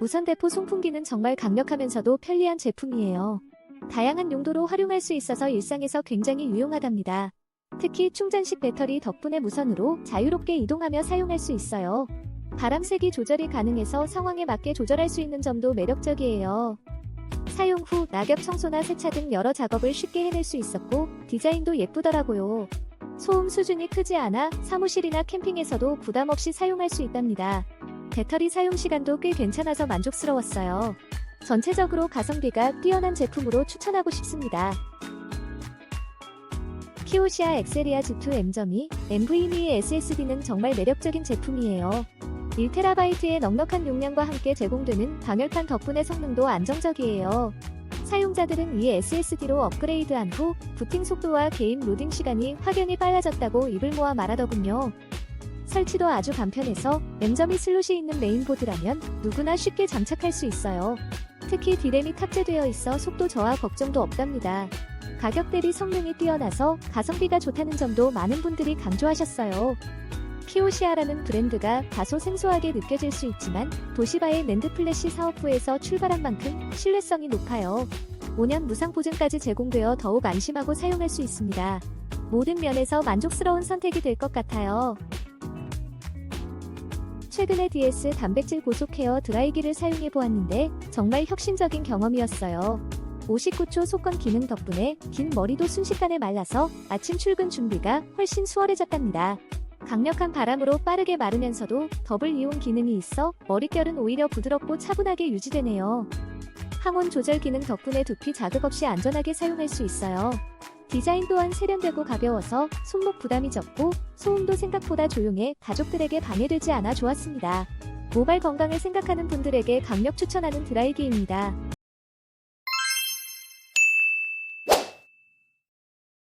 무선 대포 송풍기는 정말 강력하면서도 편리한 제품이에요. 다양한 용도로 활용할 수 있어서 일상에서 굉장히 유용하답니다. 특히 충전식 배터리 덕분에 무선으로 자유롭게 이동하며 사용할 수 있어요. 바람 세기 조절이 가능해서 상황에 맞게 조절할 수 있는 점도 매력적이에요. 사용 후 낙엽 청소나 세차 등 여러 작업을 쉽게 해낼 수 있었고 디자인도 예쁘더라고요. 소음 수준이 크지 않아 사무실이나 캠핑에서도 부담 없이 사용할 수 있답니다. 배터리 사용 시간도 꽤 괜찮아서 만족스러웠어요. 전체적으로 가성비가 뛰어난 제품으로 추천하고 싶습니다. 키오시아 엑세리아 G2 M.2 NVMe SSD는 정말 매력적인 제품이에요. 1TB의 넉넉한 용량과 함께 제공되는 방열판 덕분에 성능도 안정적이에요. 사용자들은 이 SSD로 업그레이드한 후 부팅 속도와 게임 로딩 시간이 확연히 빨라졌다고 입을 모아 말하더군요. 설치도 아주 간편해서 M.2 슬롯이 있는 메인보드라면 누구나 쉽게 장착할 수 있어요. 특히 D램이 탑재되어 있어 속도 저하 걱정도 없답니다. 가격 대비 성능이 뛰어나서 가성비가 좋다는 점도 많은 분들이 강조하셨어요. 키오시아라는 브랜드가 다소 생소하게 느껴질 수 있지만 도시바의 랜드 플래시 사업부에서 출발한 만큼 신뢰성이 높아요. 5년 무상 보증까지 제공되어 더욱 안심하고 사용할 수 있습니다. 모든 면에서 만족스러운 선택이 될 것 같아요. 최근에 DS 단백질 고속 헤어 드라이기를 사용해 보았는데 정말 혁신적인 경험이었어요. 59초 속건 기능 덕분에 긴 머리도 순식간에 말라서 아침 출근 준비가 훨씬 수월해졌답니다. 강력한 바람으로 빠르게 마르면서도 더블 이온 기능이 있어 머릿결은 오히려 부드럽고 차분하게 유지되네요. 항온 조절 기능 덕분에 두피 자극 없이 안전하게 사용할 수 있어요. 디자인 또한 세련되고 가벼워서 손목 부담이 적고 소음도 생각보다 조용해 가족들에게 방해되지 않아 좋았습니다. 모발 건강을 생각하는 분들에게 강력 추천하는 드라이기입니다.